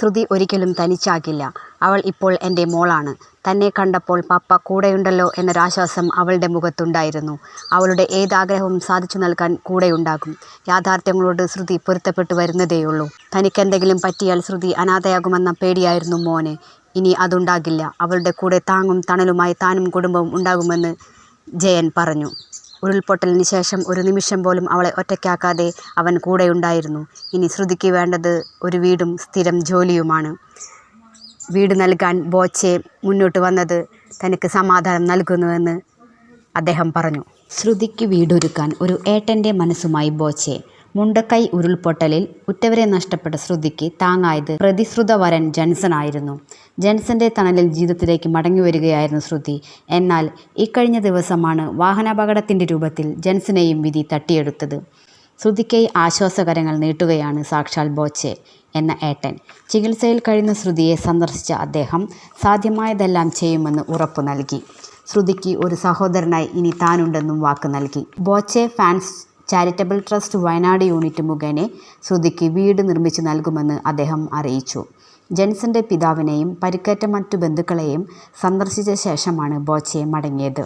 ശ്രുതി ഒരിക്കലും തനിച്ചാകില്ല. അവൾ ഇപ്പോൾ എന്റെ മോളാണ്. തന്നെ കണ്ടപ്പോൾ പപ്പ കൂടെയുണ്ടല്ലോ എന്നൊരാശ്വാസം അവളുടെ മുഖത്തുണ്ടായിരുന്നു. അവളുടെ ഏതാഗ്രഹവും സാധിച്ചു നൽകാൻ കൂടെയുണ്ടാകും. യാഥാർത്ഥ്യങ്ങളോട് ശ്രുതി പൊരുത്തപ്പെട്ടു വരുന്നതേയുള്ളൂ. തനിക്കെന്തെങ്കിലും പറ്റിയാൽ ശ്രുതി അനാഥയാകുമെന്ന പേടിയായിരുന്നു മോനെ ഇനി അതുണ്ടാകില്ല. അവളുടെ കൂടെ താങ്ങും തണലുമായി താനും കുടുംബവും ഉണ്ടാകുമെന്ന് ജയൻ പറഞ്ഞു. ഉരുൾപൊട്ടലിന് ശേഷം ഒരു നിമിഷം പോലും അവളെ ഒറ്റയ്ക്കാക്കാതെ അവൻ കൂടെയുണ്ടായിരുന്നു. ഇനി ശ്രുതിക്ക് വേണ്ടത് ഒരു വീടും സ്ഥിരം ജോലിയുമാണ്. വീട് നൽകാൻ ബോച്ചെ മുന്നോട്ട് വന്നത് തനിക്ക് സമാധാനം നൽകുന്നുവെന്ന് അദ്ദേഹം പറഞ്ഞു. ശ്രുതിക്ക് വീടൊരുക്കാൻ ഒരു ഏട്ടന്റെ മനസ്സുമായി ബോച്ചെ. മുണ്ടക്കൈ ഉരുൾപൊട്ടലിൽ ഉറ്റവരെ നഷ്ടപ്പെട്ട ശ്രുതിക്ക് താങ്ങായത് പ്രതിശ്രുത വരൻ ജൻസൺ ആയിരുന്നു ജൻസന്റെ തണലിൽ ജീവിതത്തിലേക്ക് മടങ്ങി വരികയായിരുന്നു ശ്രുതി. എന്നാൽ ഇക്കഴിഞ്ഞ ദിവസമാണ് വാഹനാപകടത്തിന്റെ രൂപത്തിൽ ജൻസനെയും വിധി തട്ടിയെടുത്തത്. ശ്രുതിക്കായി ആശ്വാസകരങ്ങൾ നീട്ടുകയാണ് സാക്ഷാൽ ബോച്ചെ എന്ന ഏട്ടൻ. ചികിത്സയിൽ കഴിയുന്ന ശ്രുതിയെ സന്ദർശിച്ച അദ്ദേഹം സാധ്യമായതെല്ലാം ചെയ്യുമെന്ന് ഉറപ്പു നൽകി. ശ്രുതിക്ക് ഒരു സഹോദരനായി ഇനി താനുണ്ടെന്നും വാക്ക് നൽകി. Boche fans charitable trust Wayanad unit മുഖേന ശ്രുതിക്ക് വീട് നിർമ്മിച്ചു നൽകുമെന്ന് അദ്ദേഹം അറിയിച്ചു. ജെൻസന്റെ പിതാവിനെയും പരിക്കേറ്റ മറ്റു ബന്ധുക്കളെയും സന്ദർശിച്ച ശേഷമാണ് ബോച്ചെ മടങ്ങിയത്.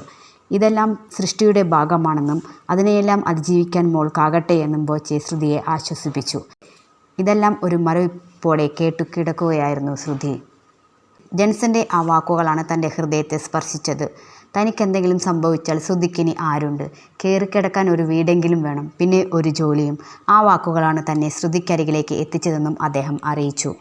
ഇതെല്ലാം സൃഷ്ടിയുടെ ഭാഗമാണെന്നും അതിനെയെല്ലാം അതിജീവിക്കാൻ മോൾക്കാകട്ടെ എന്നും ബോച്ചെ ശ്രുതിയെ ആശ്വസിപ്പിച്ചു. ഇതെല്ലാം ഒരു മരവിപ്പോടെ കേട്ടു കിടക്കുകയായിരുന്നു ശ്രുതി. ജൻസന്റെ ആ വാക്കുകളാണ് തന്റെ ഹൃദയത്തെ സ്പർശിച്ചത്. തനിക്കെന്തെങ്കിലും സംഭവിച്ചാൽ സുദിക്കിനി ആരുണ്ട്? കയറിക്കിടക്കാൻ ഒരു വീടെങ്കിലും വേണം. പിന്നെ ഒരു ജോലിയും. ആ വാക്കുകളാണ് തന്നെ ശ്രുതിക്കരികിലേക്ക് എത്തിച്ചതെന്നും അദ്ദേഹം അറിയിച്ചു.